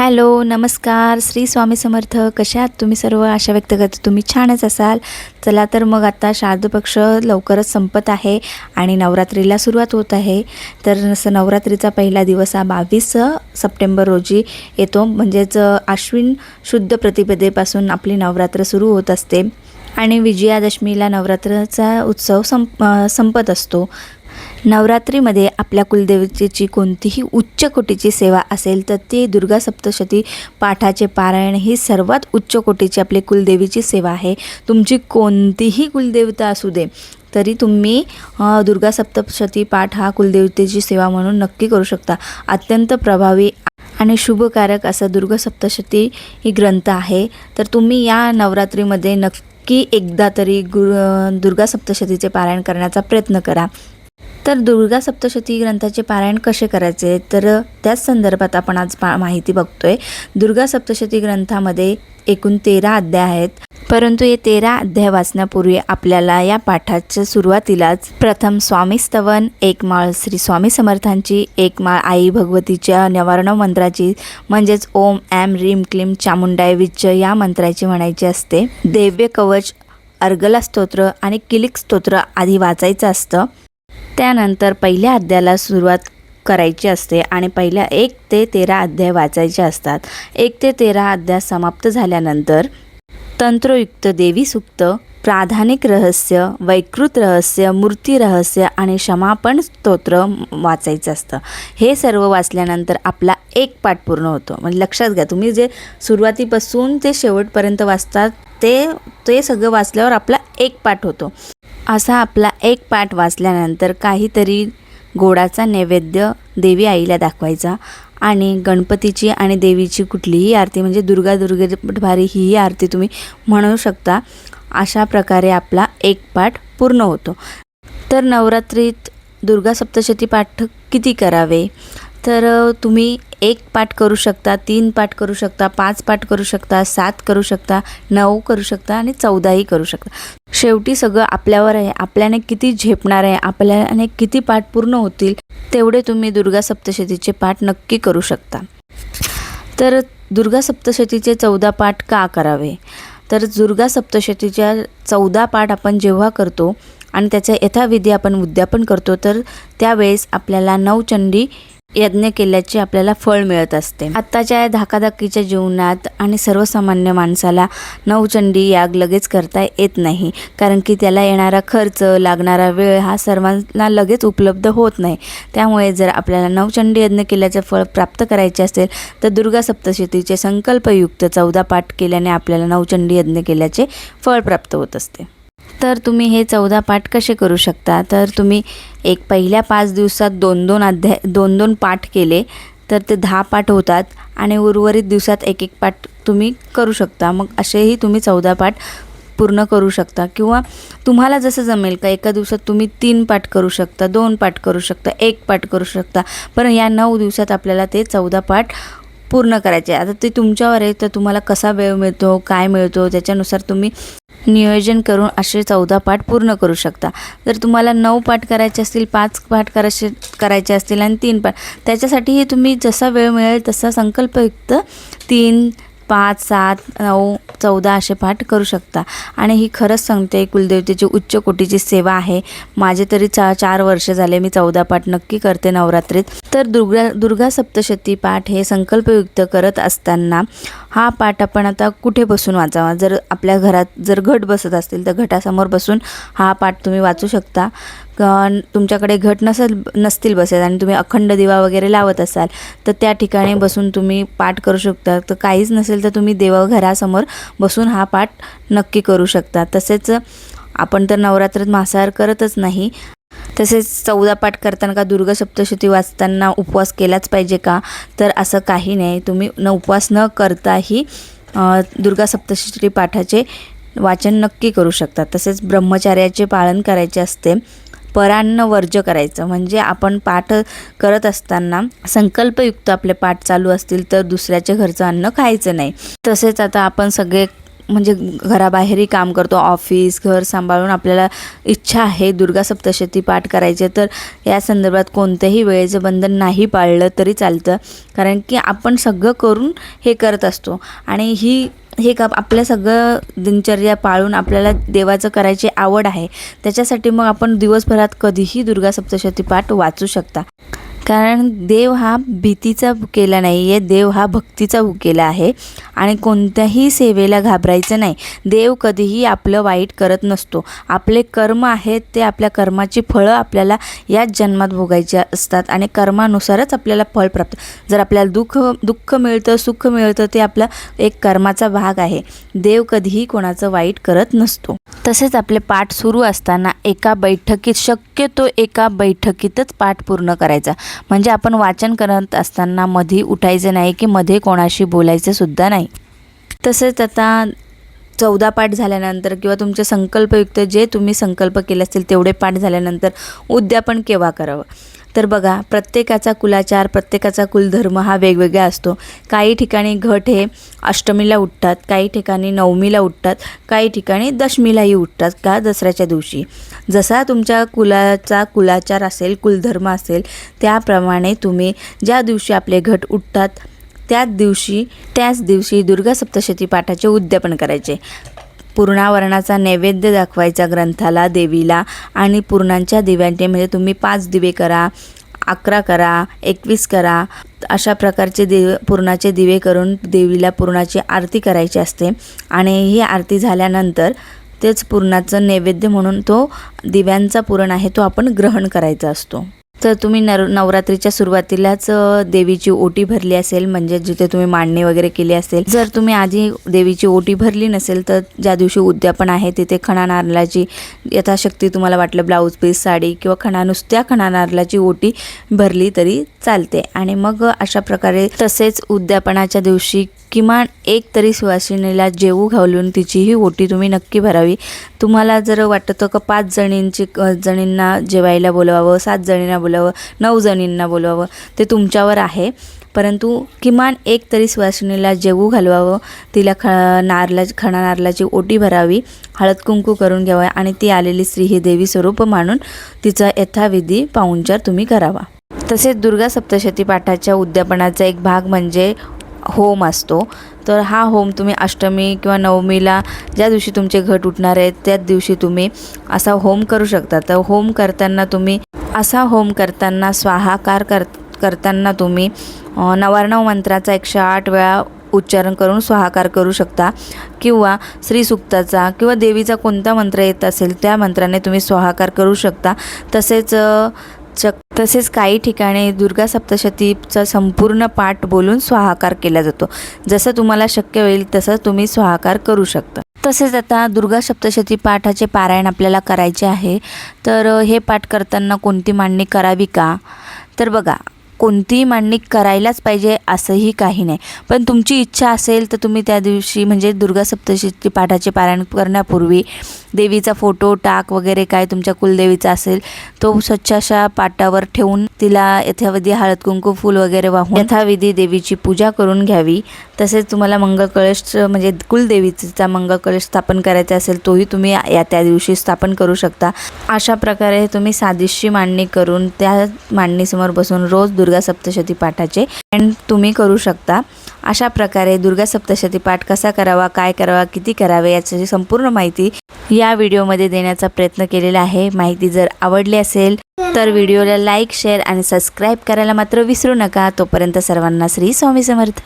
Hello नमस्कार. श्री स्वामी समर्थ कशा आहात तुम्ही सर्व? आशा व्यक्त करते तुम्ही छानच असाल. चला तर मग आता शारद पक्ष लवकरच संपत आहे आणि नवरात्रीला सुरुवात होत आहे. तर असं नवरात्रीचा पहिला दिवस हा बावीस सप्टेंबर रोजी येतो. म्हणजेच आश्विन शुद्ध प्रतिपदेपासून आपली नवरात्र सुरू होत असते आणि विजयादशमीला नवरात्राचा उत्सव संप संपत असतो. नवरात्रीमध्ये आपल्या कुलदेवतेची कोणतीही उच्च कोटीची सेवा असेल तर ती दुर्गा सप्तशती पाठाचे पारायण ही सर्वात उच्च कोटीची आपली कुलदेवीची सेवा आहे. तुमची कोणतीही कुलदेवता असू दे तरी तुम्ही दुर्गा सप्तशती पाठ हा कुलदेवतेची सेवा म्हणून नक्की करू शकता. अत्यंत प्रभावी आणि शुभकारक असा दुर्गा सप्तशती ही ग्रंथ आहे. तर तुम्ही या नवरात्रीमध्ये नक्की एकदा तरी गुर दुर्गा सप्तशतीचे पारायण करण्याचा प्रयत्न करा. तर दुर्गा सप्तशती ग्रंथाचे पारायण कसे करायचे? तर त्याच संदर्भात आपण आज माहिती बघतोय. दुर्गा सप्तशती ग्रंथामध्ये एकूण तेरा अध्याय आहेत. परंतु हे तेरा अध्याय वाचण्यापूर्वी आपल्याला या पाठाच्या सुरुवातीलाच प्रथम स्वामी स्तवन एक माळ श्री स्वामी समर्थांची एक माळ आई भगवतीच्या निवारण मंत्राची म्हणजेच ओम ॲम रीम क्लीम चामुंडाय विच्च या मंत्राची म्हणायची असते. देव्य कवच अर्गला स्तोत्र आणि किलिक स्तोत्र आधी वाचायचं असतं. त्यानंतर पहिल्या अध्यायाला सुरुवात करायची असते आणि पहिल्या एक ते तेरा अध्याय वाचायचे असतात. एक ते तेरा अध्याय समाप्त झाल्यानंतर तंत्रयुक्त देवी सुक्त प्राधानिक रहस्य वैकृत रहस्य मूर्ती रहस्य आणि क्षमापण स्तोत्र वाचायचं असतं. हे सर्व वाचल्यानंतर आपला एक पाठ पूर्ण होतो. म्हणजे लक्षात घ्या तुम्ही जे सुरुवातीपासून ते शेवटपर्यंत वाचतात ते ते सगळं वाचल्यावर आपला एक पाठ होतो. असा आपला एक पाठ वाचल्यानंतर काहीतरी गोडाचा नैवेद्य देवी आईला दाखवायचा आणि गणपतीची आणि देवीची कुठलीही आरती म्हणजे दुर्गा दुर्गे भारी ही आरती तुम्ही म्हणू शकता अशा प्रकारे आपला एक पाठ पूर्ण होतो. तर नवरात्रीत दुर्गा सप्तशती पाठ किती करावे? तर तुम्ही एक पाठ करू शकता तीन पाठ करू शकता पाच पाठ करू शकता सात करू शकता नऊ करू शकता आणि चौदाही करू शकता. शेवटी सगळं आपल्यावर आहे. आपल्याने किती झेपणार आहे आपल्याने किती पाठ पूर्ण होतील तेवढे तुम्ही दुर्गा सप्तशतीचे पाठ नक्की करू शकता. तर दुर्गा सप्तशतीचे चौदा पाठ का करावे? तर दुर्गा सप्तशतीच्या चौदा पाठ आपण जेव्हा करतो आणि त्याचा यथाविधी आपण उद्यापन करतो तर त्यावेळेस आपल्याला नवचंडी यज्ञ केल्याचे आपल्याला फळ मिळत असते. आत्ताच्या या धाकाधाकीच्या जीवनात आणि सर्वसामान्य माणसाला नवचंडी याग लगेच करता येत नाही. कारण की त्याला येणारा खर्च लागणारा वेळ हा सर्वांना लगेच उपलब्ध होत नाही. त्यामुळे जर आपल्याला नवचंडी यज्ञ केल्याचं फळ प्राप्त करायचे असेल तर दुर्गा सप्तशतीचे संकल्पयुक्त चौदा पाठ केल्याने आपल्याला नवचंडी यज्ञ केल्याचे फळ प्राप्त होत असते. तर तुम्ही हे चौदा पाठ कसे करू शकता? तर तुम्ही एक पहिल्या पाच दिवसात दोन दोन अध्याय दोन दोन पाठ केले तर ते दहा पाठ होतात आणि उर्वरित दिवसात एक एक पाठ तुम्ही करू शकता. मग असेही तुम्ही चौदा पाठ पूर्ण करू शकता. किंवा तुम्हाला जसं जमेल का एका दिवसात तुम्ही तीन पाठ करू शकता दोन पाठ करू शकता एक पाठ करू शकता. पण या नऊ दिवसात आपल्याला ते चौदा पाठ पूर्ण करायचे. आता ते तुमच्यावर आहे तर तुम्हाला कसा वेळ मिळतो काय मिळतो त्याच्यानुसार तुम्ही नियोजन करून असे चौदा पाठ पूर्ण करू शकता. जर तुम्हाला नऊ पाठ करायचे असतील पाच पाठ करायचे करायचे असतील आणि तीन पाठ त्याच्यासाठीही तुम्ही जसा वेळ मिळेल तसा संकल्पयुक्त तीन पाच सात नऊ चौदा असे पाठ करू शकता. आणि ही खरंच सांगते कुलदेवतेची उच्च कोटीची सेवा आहे माझे तरी चा चार वर्ष झाले मी चौदा पाठ नक्की करते नवरात्रीत. तर दुर्गा दुर्गा सप्तशती पाठ हे संकल्पयुक्त करत असताना हा पाठ आपण आता कुठे बसून वाचावा? जर आपल्या घरात जर घट बसत असतील तर घटासमोर बसून हा पाठ तुम्ही वाचू शकता. तुमच्याकडे घट नसेल नसतील बसेल आणि तुम्ही अखंड दिवा वगैरे लावत असाल तर त्या ठिकाणी बसून तुम्ही पाठ करू शकता. तर काहीच नसेल तर तुम्ही देवघरासमोर बसून हा पाठ नक्की करू शकता. तसेच आपण तर नवरात्रात मांसाहार करतच नाही. तसेच चौदा पाठ करताना का दुर्गा सप्तशती वाचताना उपवास केलाच पाहिजे का? तर असं काही नाही. तुम्ही न उपवास न करताही दुर्गा सप्तशती पाठाचे वाचन नक्की करू शकता. तसेच ब्रह्मचार्याचे पालन करायचे असते. परान्न वर्ज्य करायचं. म्हणजे आपण पाठ करत असताना संकल्पयुक्त आपले पाठ चालू असतील तर दुसऱ्याच्या घरचं अन्न खायचं नाही. तसेच आता आपण सगळे म्हणजे घराबाहेरही काम करतो ऑफिस घर सांभाळून आपल्याला इच्छा आहे दुर्गा सप्तशती पाठ करायचे तर या संदर्भात कोणत्याही वेळेचं बंधन नाही पाळलं तरी चालतं. कारण की आपण सगळं करून हे करत असतो. आणि ही हे का आपल्या सगळं दिनचर्या पाळून आपल्याला देवाचं करायची आवड आहे. त्याच्यासाठी मग आपण दिवसभरात कधीही दुर्गा सप्तशती पाठ वाचू शकता. कारण देव हा भीतीचा भुकेला नाही आहे. देव हा भक्तीचा भुकेला आहे. आणि कोणत्याही सेवेला घाबरायचं नाही. देव कधीही आपलं वाईट करत नसतो. आपले कर्म आहेत ते आपल्या कर्माची फळं आपल्याला याच जन्मात भोगायची असतात आणि कर्मानुसारच आपल्याला फळ प्राप्त. जर आपल्याला दुःख दुःख मिळतं सुख मिळतं ते आपला एक कर्माचा भाग आहे. देव कधीही कोणाचं वाईट करत नसतो. तसेच आपले पाठ सुरू असताना एका बैठकीत शक्यतो एका बैठकीतच पाठ पूर्ण करायचा. म्हणजे आपण वाचन करत असताना मध्ये उठायचं नाही की मध्ये कोणाशी बोलायचं सुद्धा नाही. तसेच आता चौदा पाठ झाल्यानंतर किंवा तुमचे संकल्पयुक्त जे तुम्ही संकल्प केले असतील तेवढे पाठ झाल्यानंतर उद्यापन केव्हा करावं? तर बघा प्रत्येकाचा कुलाचार प्रत्येकाचा कुलधर्म हा वेगवेगळा असतो. काही ठिकाणी घट हे अष्टमीला उठतात काही ठिकाणी नवमीला उठतात काही ठिकाणी दशमीलाही उठतात का? दसऱ्याच्या दिवशी. जसा तुमच्या कुलाचा कुलाचार असेल कुलधर्म असेल त्याप्रमाणे तुम्ही ज्या दिवशी आपले घट उठतात त्याच दिवशी त्याच दिवशी दुर्गा सप्तशती पाठाचे उद्यापन करायचे. पूर्णावरणाचा नैवेद्य दाखवायचा ग्रंथाला देवीला आणि पूर्णांच्या दिव्यांचे म्हणजे तुम्ही पाच दिवे करा अकरा करा एकवीस करा. अशा प्रकारचे देव पूर्णाचे दिवे करून देवीला पूर्णाची आरती करायची असते. आणि ही आरती झाल्यानंतर तेच पूर्णाचं नैवेद्य म्हणून तो दिव्यांचा पुरण आहे तो आपण ग्रहण करायचा असतो. तर तुम्ही नर नवरात्रीच्या सुरुवातीलाच देवीची ओटी भरली असेल म्हणजे जिथे तुम्ही मांडणी वगैरे केली असेल. जर तुम्ही आधी देवीची ओटी भरली नसेल तर ज्या दिवशी उद्यापन आहे तिथे खणा नारळाची यथाशक्ती तुम्हाला वाटलं ब्लाऊज पीस साडी किंवा खणा नुसत्या खणा नारळाची ओटी भरली तरी चालते. आणि मग अशा प्रकारे तसेच उद्यापनाच्या दिवशी किमान एक तरी सुवासिनीला जेवू घालून तिचीही ओटी तुम्ही नक्की भरावी. तुम्हाला जर वाटतं का पाच जणींची जणींना जेवायला बोलवावं सात जणींना बोलावं नऊ जणींना बोलवावं ते तुमच्यावर आहे. परंतु किमान एक तरी सुवासिनीला जेवू घालवावं तिला ख नारला खणा नारलाची ओटी भरावी हळद कुंकू करून घ्यावं आणि ती आलेली स्त्री ही देवी स्वरूप मानून तिचा यथाविधी पाहुणचार तुम्ही करावा. तसेच दुर्गा सप्तशती पाठाच्या उद्यापनाचा एक भाग म्हणजे होम असतो. तर हा होम तुम्ही अष्टमी किंवा नवमीला ज्या दिवशी तुमचे घट उठणार आहेत त्याच दिवशी तुम्ही असा होम करू शकता. तर होम करताना तुम्ही असा होम करताना स्वाहाकार कर करताना तुम्ही नवार्णव मंत्राचा एकशे आठ वेळा उच्चारण करून स्वाहाकार करू शकता. किंवा श्रीसुक्ताचा किंवा देवीचा कोणता मंत्र येत असेल त्या मंत्राने तुम्ही स्वाहाकार करू शकता. तसेच वाचक चक तसेच काही ठिकाणी दुर्गा सप्तशतीचा संपूर्ण पाठ बोलून स्वाहाकार केला जातो. जसं तुम्हाला शक्य होईल तसं तुम्ही स्वाहाकार करू शकता. तसेच आता दुर्गा सप्तशती पाठाचे पारायण आपल्याला करायचे आहे. तर हे पाठ करताना कोणती मांडणी करावी का? तर बघा कोणतीही मांडणी करायलाच पाहिजे असंही काही नाही. पण तुमची इच्छा असेल तर तुम्ही त्या दिवशी म्हणजे दुर्गा सप्तशती पाठाचे पारायण करण्यापूर्वी देवीचा फोटो टाक वगैरे काय तुमच्या कुलदेवीचा असेल तो स्वच्छ अशा पाटावर ठेवून तिला यथाविधी हळद कुंकू फूल वगैरे वाहून यथाविधी देवीची पूजा करून घ्यावी. तसेच तुम्हाला मंगळ कळश म्हणजे कुलदेवीचा मंगळ कळश स्थापन करायचा असेल तोही तुम्ही या त्या दिवशी स्थापन करू शकता. अशा प्रकारे तुम्ही सादिशची मांडणी करून त्या मांडणीसमोर बसून रोज दुर्गा सप्तशती पाठाचे अँड तुम्ही करू शकता. अशा प्रकारे दुर्गा सप्तशती पाठ कसा करावा काय करावा किती करावे याची संपूर्ण माहिती या व्हिडिओमध्ये देण्याचा प्रयत्न केलेला आहे. माहिती जर आवडली असेल तर व्हिडिओला लाईक शेअर आणि सबस्क्राईब करायला मात्र विसरू नका. तोपर्यंत सर्वांना श्री स्वामी समर्थ.